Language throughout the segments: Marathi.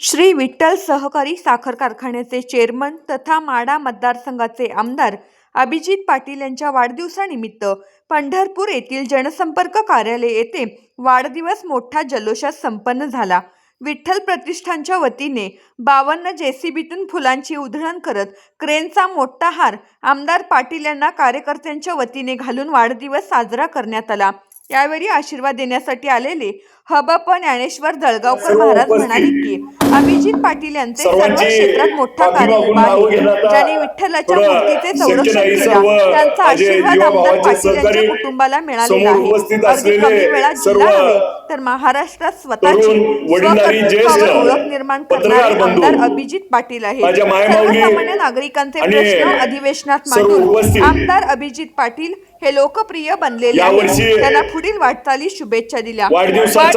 श्री विठ्ठल सहकारी साखर कारखान्याचे चेअरमन तथा माडा मतदारसंघाचे आमदार अभिजित पाटील यांच्या वाढदिवसानिमित्त पंढरपूर येथील जनसंपर्क कार्यालय येथे वाढदिवस मोठ्या जल्लोषात संपन्न झाला. विठ्ठल प्रतिष्ठानच्या वतीने बावन्न जेसीबीतून फुलांची उधळण करत क्रेनचा मोठा हार आमदार पाटील यांना कार्यकर्त्यांच्या वतीने घालून वाढदिवस साजरा करण्यात आला. यावेळी आशीर्वाद देण्यासाठी आलेले हबप ज्ञानेश्वर दळगावकर महाराज उपस्थित. म्हणाले की अभिजित पाटील यांचे सर्व क्षेत्रात मोठा कार्यक्रम आहे ज्यांनी विठ्ठलाच्या मूर्तीचे संरक्षण. केला त्यांचा आशीर्वाद आमदार पाटील यांच्या कुटुंबाला मिळालेला आहे अगदी कमी सर्व जिल्हा नव्हे तर महाराष्ट्रात स्वतःची स्वकर्तृत्वावर ओळख निर्माण करणारे आमदार अभिजित पाटील आहेत मायमाऊली सर्वसामान्य नागरिकांचे प्रश्न अधिवेशनात मांडून. आमदार अभिजित पाटील हे लोकप्रिय बनलेले आहेत त्यांना पुढील वाटचाली शुभेच्छा दिल्या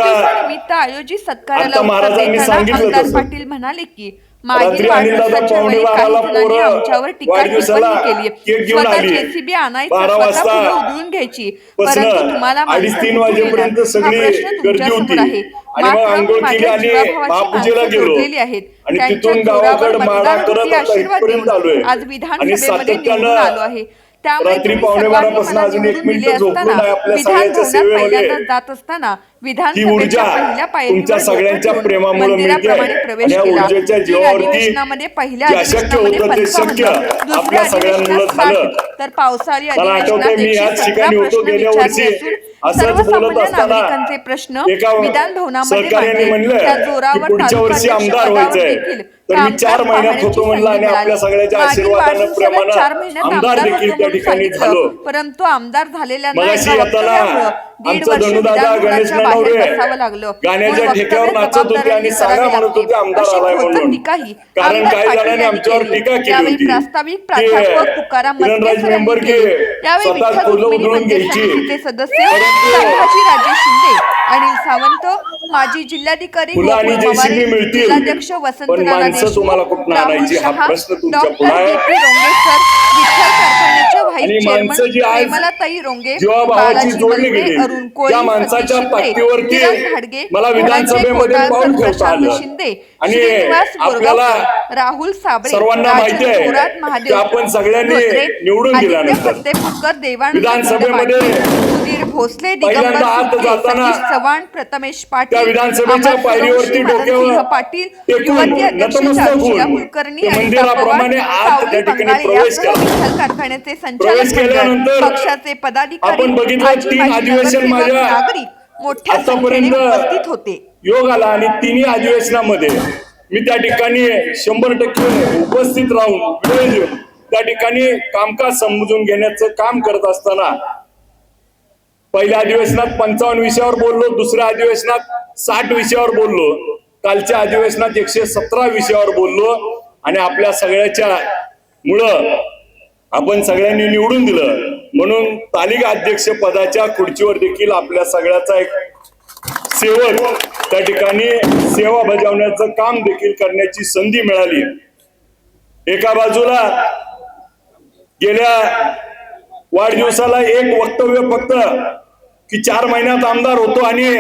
वाढदिवसानिमित्त आयोजित सत्काराला उत्तर देताना आमदार. पाटील म्हणाले की मागील वाढदिवसाच्या वेळी काही जणांनी आमच्यावर टीका टिप्पणी केली स्वतः. जेसीबी आणायचं स्वतः फुलं उधळून घ्यायची परंतु तुम्हाला हा प्रश्न तुमच्यासमोर. आहे. जोडलेली आहेत त्यांच्या जोरावर आता आशीर्वाद देऊन. आज विधानसभेमध्ये निवडून आलो आहे त्यामुळे रात्री तुम्ही पावणे सर्वांनी बारापासून मला अजून एक निवडून दिले मिनिटं झोपलो असताना नाही आपल्या विधान सगळ्यांच्या भवनात सेवेमध्ये. पहिल्यांदा जात असताना ही विधानसभेच्या पहिल्या तुमच्या सगळ्यांच्या ठेवून प्रेमामुळे मिळते मंदिराप्रमाणे प्रवेश आणि या केला ऊर्जेच्या तीन जीवावरती अधिवेशनामध्ये पहिल्या जे अशक्य अधिवेशनामध्ये होतं ते पंचावन्न, शक्य दुसऱ्या आपल्या सगळ्यांमुळे अधिवेशनात झालं. साठ, तर पावसाळी मला आठवतंय अधिवेशनात मी एकशे याच सतरा ठिकाणी होतो प्रश्न गेल्या विचारले वर्षी. असून असंच बोलत असताना प्रश्न एका विधान भवनामध्ये म्हणलं की पुढच्या वर्षी आमदार व्हायचंय तर मी चार महिन्यात होतो म्हणलं आणि आपल्या. सगळ्याच्या आशीर्वादानं आमदार देखील त्या ठिकाणी. झालो. परंतु आमदार झालेल्यांना मगाशी येताना आमचं धनुदादा गणेश नवरे गाण्याच्या ठेक्यावर नाचत होते आणि करावी म्हणत होते. आमदार आलाय म्हणून कारण काही जणांनी आमच्यावर. टीका केली होती प्रास्ताविक प्राध्यापक तुकाराम मेंबर. की स्वतः फुलं उधळून घ्यायची. सदस्य संभाजी राजे शिंदे अनिल सावंत माजी जिल्हाधिकारी. जिल्हाध्यक्ष वसंत हा अरुण कोळी मला विधानसभेमध्ये. शिंदे आणि आपल्याला राहुल साबळे सर्वांना माहिती आहे की आपण सगळ्यांनी निवडून दिल्यानंतर विधानसभेमध्ये सुधीर भोसले चव्हाण प्रथमेश पाटील विधानसभेच्या पायरीवरती डोक्यावर पाटील युवती अध्यक्ष कुलकर्णी बंगाळे प्रवेश कारखान्याचे संचालक पक्षाचे पदाधिकारी आपण बघितलं माजी तीन माजी अधिवेशन नागरिक मोठ्या संख्येने उपस्थित होते. योग आला आणि तिन्ही अधिवेशनामध्ये मी त्या ठिकाणी शंभर टक्के उपस्थित राहून वेळ देऊन त्या ठिकाणी कामकाज समजून घेण्याचं काम करत असताना पहिल्या अधिवेशनात पंचावन्न विषयावर बोललो दुसऱ्या अधिवेशनात साठ विषयावर बोललो कालच्या अधिवेशनात एकशे सतरा विषयावर बोललो आणि आपल्या सगळ्याच्या मुळं आपण सगळ्यांनी निवडून दिलं. म्हणून तालिका अध्यक्ष पदाच्या खुर्चीवर देखील आपल्या सगळ्याचा एक सेवक त्या ठिकाणी सेवा बजावण्याचं काम देखील करण्याची संधी मिळाली. एका बाजूला गेल्या वाढदिवसाला एक वक्तव्य फक्त की चार महिन्यात आमदार होतो आणि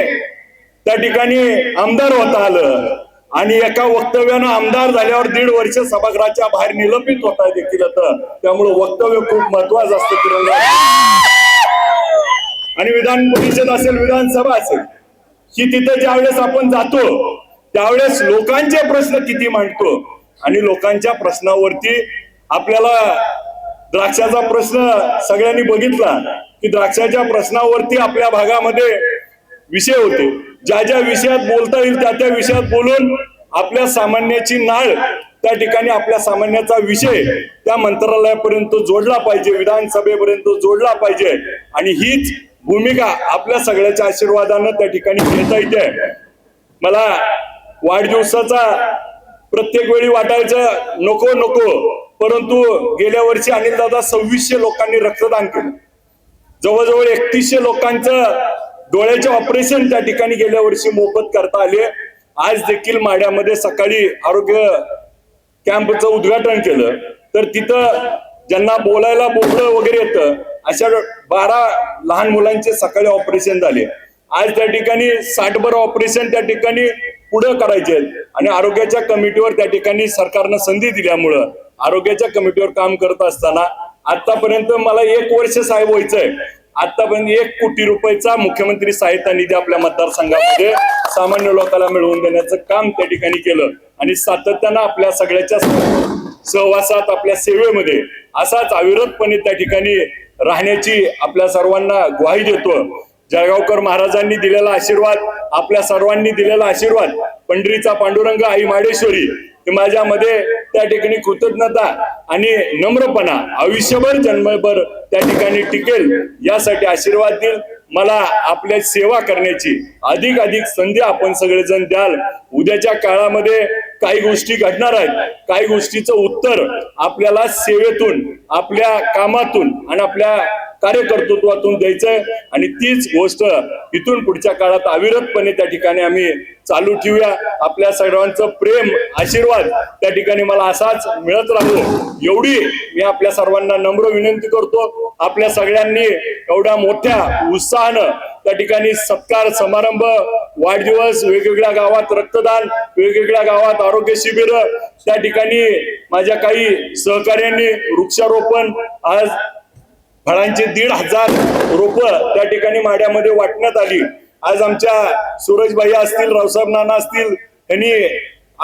त्या ठिकाणी आमदार होता आलं. आणि एका वक्तव्यानं आमदार झाल्यावर दीड वर्ष सभागृहाच्या बाहेर निलंबित होता देखील आता. त्यामुळे वक्तव्य खूप महत्वाचं असतं तिरंगा आणि विधान परिषद असेल विधानसभा असेल की तिथं ज्यावेळेस आपण जातो त्यावेळेस लोकांचे प्रश्न किती मांडतो? आणि लोकांच्या प्रश्नावरती आपल्याला द्राक्षाचा प्रश्न सगळ्यांनी बघितला की द्राक्षाच्या प्रश्नावरती आपल्या भागामध्ये विषय होते. ज्या ज्या विषयात बोलता येईल त्या त्या विषयात बोलून आपल्या सामान्याची नाळ त्या ठिकाणी आपल्या सामान्याचा विषय त्या मंत्रालयापर्यंत जोडला पाहिजे विधानसभेपर्यंत जोडला पाहिजे. आणि हीच भूमिका आपल्या सगळ्याच्या आशीर्वादानं त्या ठिकाणी घेता येते. मला वाढदिवसाचा प्रत्येक वेळी वाटायचं नको नको. परंतु गेल्या वर्षी अनिलदादा सव्वीसशे लोकांनी रक्तदान केलं. जवळजवळ एकतीसशे लोकांचं डोळ्याचे ऑपरेशन त्या ठिकाणी गेल्या वर्षी मोफत करता आले. आज देखील माड्यामध्ये सकाळी आरोग्य कॅम्पचं उद्घाटन केलं. तर तिथं ज्यांना बोलायला बोबडं वगैरे येतं अशा बारा लहान मुलांचे सकाळी ऑपरेशन झाले. आज त्या ठिकाणी साठभर ऑपरेशन त्या ठिकाणी पुढं करायचे आहेत. आणि आरोग्याच्या कमिटीवर त्या ठिकाणी सरकारनं संधी दिल्यामुळं आरोग्याच्या कमिटीवर काम करत असताना आतापर्यंत मला एक वर्ष साहेब व्हायचंय. आतापर्यंत एक कोटी रुपयाचा मुख्यमंत्री सहायता निधी आपल्या मतदारसंघामध्ये सामान्य लोकांना मिळवून देण्याचं काम त्या ठिकाणी केलं. आणि सातत्यानं आपल्या सगळ्याच्या सहवासात आपल्या सेवेमध्ये असाच अविरतपणे त्या ठिकाणी राहण्याची आपल्या सर्वांना ग्वाही देतो जळगावकर महाराजांनी दिलेला आशीर्वाद आपल्या सर्वांनी दिलेला आशीर्वाद पंढरीचा पांडुरंग आई माडेश्वरी माझ्यामध्ये त्या ठिकाणी कृतज्ञता आणि नम्रपणा आयुष्यभर जन्मभर त्या ठिकाणी टिकेल यासाठी आशीर्वाद देईल. मला आपल्या सेवा करण्याची अधिक अधिक संधी आपण सगळेजण द्याल. उद्याच्या काळामध्ये काही गोष्टी घडणार आहेत. काही गोष्टीचं उत्तर आपल्याला सेवेतून आपल्या कामातून आणि आपल्या कार्यकर्तृत्वातून द्यायचंय. आणि तीच गोष्ट इथून पुढच्या काळात अविरतपणे त्या ठिकाणी आम्ही चालू ठेवूया. आपल्या सर्वांचं प्रेम आशीर्वाद त्या ठिकाणी मला असाच मिळत राहू. एवढी मी आपल्या सर्वांना नम्र विनंती करतो. आपल्या सगळ्यांनी एवढ्या मोठ्या उत्साहानं त्या ठिकाणी सत्कार समारंभ वाढदिवस वेगवेगळ्या गावात रक्तदान वेगवेगळ्या गावात आरोग्य शिबिर त्या ठिकाणी माझ्या काही सहकार्यांनी वृक्षारोपण आज फळांचे दीड हजार रोपं त्या ठिकाणी माड्यामध्ये वाटण्यात आली. आज आमच्या सूरजबाई असतील रावसाहेब नाना असतील यांनी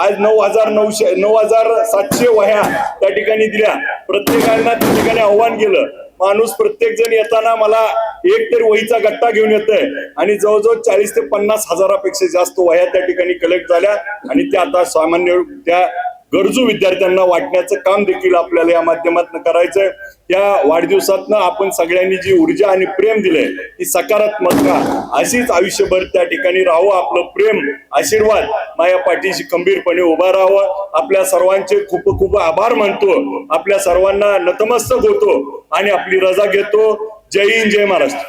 आज नऊ हजार नऊशे नऊ हजार सातशे वह्या त्या ठिकाणी दिल्या. प्रत्येकांना त्या ठिकाणी आव्हान केलं माणूस प्रत्येक जण येताना मला एक तरी वहीचा गट्टा घेऊन येतोय. आणि जवळजवळ चाळीस ते पन्नास हजारापेक्षा जास्त वह्या त्या ठिकाणी कलेक्ट झाल्या. आणि त्या आता सामान्य त्या गरजू विद्यार्थ्यांना वाटण्याचं काम देखील आपल्याला या माध्यमातून करायचंय. या वाढदिवसातनं आपण सगळ्यांनी जी ऊर्जा आणि प्रेम दिले ती सकारात्मक अशीच आयुष्यभर त्या ठिकाणी राहावं आपलं प्रेम आशीर्वाद माझ्या पाठीशी खंबीरपणे उभा राहावं. आपल्या सर्वांचे खूप खूप आभार मानतो. आपल्या सर्वांना नतमस्तक होतो आणि आपली रजा घेतो. जय हिंद जय महाराष्ट्र.